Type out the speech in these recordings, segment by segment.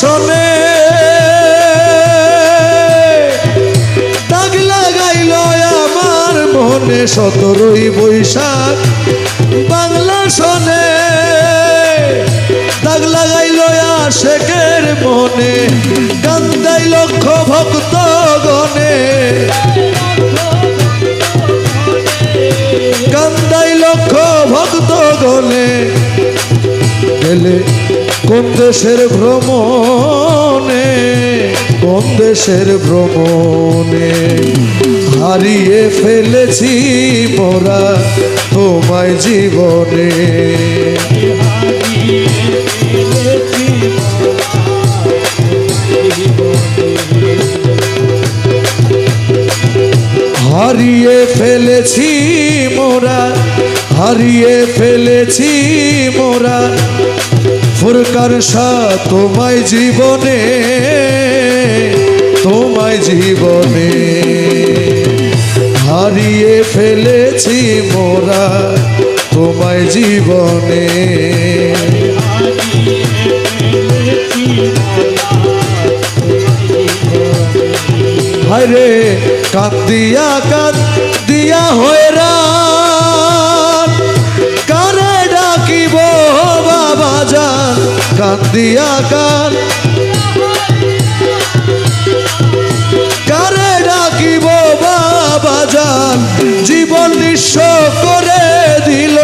শোনে। দাগ লাগাইল আমার মনে সতেরোই বৈশাখ। বাংলা শোনে। দাগ লাগাইল আশেকের মনে। কান্দাই লক্ষ ভক্ত গণে কান্দাই লক্ষ ভক্ত গণে গেলে কোন দেশের ভ্রমণে, কোন দেশের ভ্রমণে হারিয়ে ফেলেছি মোরা তোমায় জীবনে? হারিয়ে ফেলেছি মোরা, হারিয়ে ফেলেছি মোরা ফুরকার শাহ তোমায় জীবনে তোমায় জীবনে হারিয়ে ফেলেছি মোরা, তোমায় জীবনে। হায়রে কান্দিয়া কান্দিয়া হয়রান কান্দিয়া কান কারে ডাকিব বাবা যান জীবন নিঃস্ব করে দিল।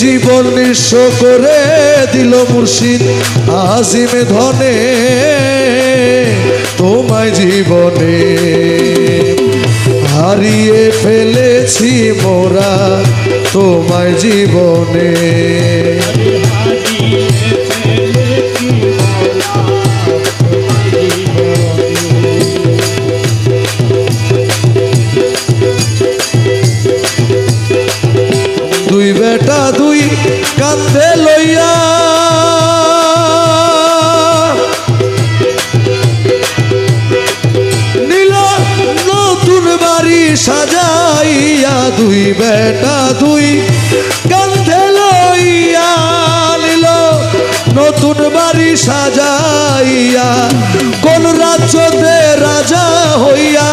জীবন নিঃস্ব করে দিল মুর্শিদ আজিম ধনে, তোমায় জীবনে। হারিয়ে ফেলেছি মোরা তোমায় জীবনে। সাজাইয়া দুই বেটা দুই কান্ধে লইয়া নতুন বাড়ি সাজাইয়া কোন রাজ্যতে রাজা হইয়া।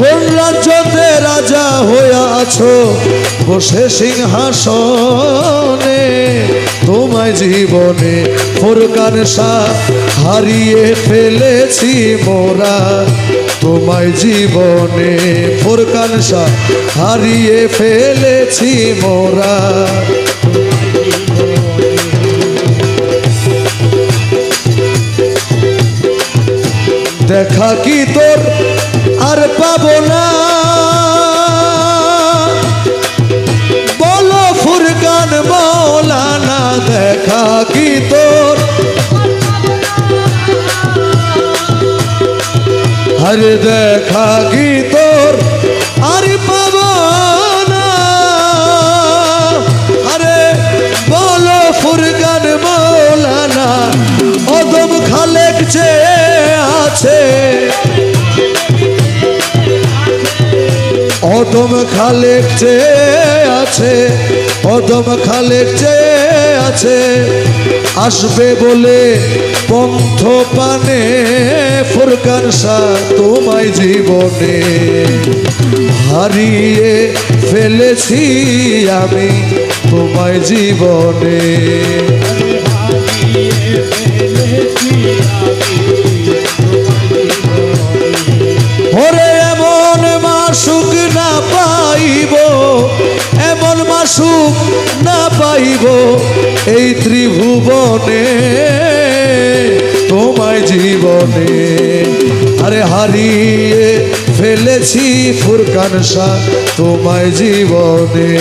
কোন রাজ্যতে রাজা হইয়া আছো বসে সিংহাসনে। তোমায় জীবনে ফোরকান শাহ হারিয়ে ফেলেছি মোরা। তোমায় জীবনে ফোরকান শাহ হারিয়ে ফেলেছি মোরা। দেখা কি তোর আর পাবো না? কি তোর, আর পাবো আরে বলো ফুরকান মৌলানা, অদম খালেক চেয়ে আছে। অদম খালেক চেয়ে আছে, অদম খালেক চেয়ে আছে আসবে বলে পন্থ পানে ফুরকান শাহ তোমায় জীবনে। হারিয়ে ফেলেছি আমি তোমায় জীবনে। ওরে এমন মাসুক না পাইব, এমন মাসুক না পাইব এই ত্রিভুবনে তোমায় জীবনে আরে হারিয়ে ফেলেছি ফুরকান শাহ তোমায় জীবনে।